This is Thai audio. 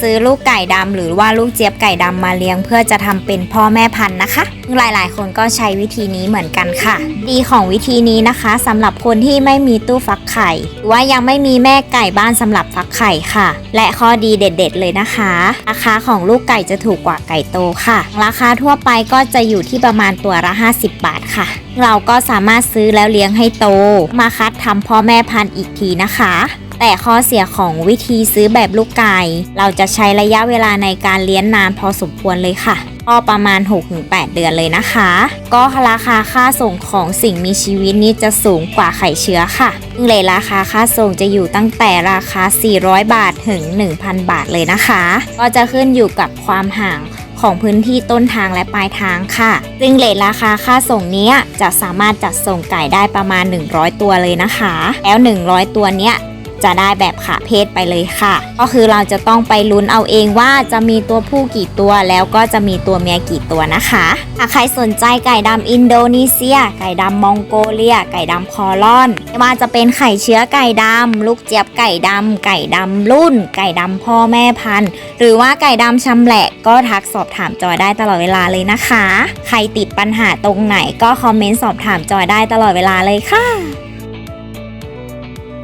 ซื้อลูกไก่ดำหรือว่าลูกเจี๊ยบไก่ดำมาเลี้ยงเพื่อจะทำเป็นพ่อแม่พันธุ์นะคะ หลายๆ คนก็ใช้วิธีนี้เหมือนกันค่ะ ดีของวิธีนี้นะคะสำหรับคนที่ไม่มีตู้ฟักไข่หรือว่ายังไม่มีแม่ไก่บ้านสำหรับฟักไข่ค่ะ และข้อดีเด็ด ๆ เลยนะคะ ราคาของลูกไก่จะถูกกว่าไก่โตค่ะ ราคาทั่วไปก็จะอยู่ที่ประมาณตัวละ 50 บาทค่ะ เราก็สามารถซื้อแล้วเลี้ยงให้โต มาคัดทำพ่อแม่พันธุ์อีกทีนะคะแต่ข้อเสียของวิธีซื้อแบบลูกไก่ เราจะใช้ระยะเวลาในการเลี้ยงนานพอสมควรเลยค่ะ ก็ประมาณ 6-8 เดือนเลยนะคะ ก็ราคาค่าส่งของสิ่งมีชีวิตนี้จะสูงกว่าไข่เชื้อค่ะซึ่งเลยราคาค่าส่งจะอยู่ตั้งแต่ราคา 400 บาทถึง 1,000 บาทเลยนะคะ ก็จะขึ้นอยู่กับความห่างของพื้นที่ต้นทางและปลายทางค่ะ ซึ่งเลทราคาค่าส่งเนี้ยจะสามารถจัดส่งไก่ได้ประมาณ 100 ตัวเลยนะคะ แล้ว 100 ตัวเนี้ย จะได้แบบขาเพศไปเลยค่ะ ก็คือเราจะต้องไปลุ้นเอาเองว่าจะมีตัวผู้กี่ตัวแล้วก็จะมีตัวเมียกี่ตัวนะคะหากใครสนใจไก่ดำอินโดนีเซีย ไก่ดำมองโกเลีย ไก่ดำคอลอนไม่ว่าจะเป็นไข่เชื้อไก่ดำลูกเจี๊ยบไก่ดำไก่ดำรุ่น ไก่ดำพ่อแม่พันธุ์ หรือว่าไก่ดำชำแหละก็ทักสอบถามจอยได้ตลอดเวลาเลยนะคะ ใครติดปัญหาตรงไหนก็คอมเมนต์สอบถามจอยได้ตลอดเวลาเลยค่ะ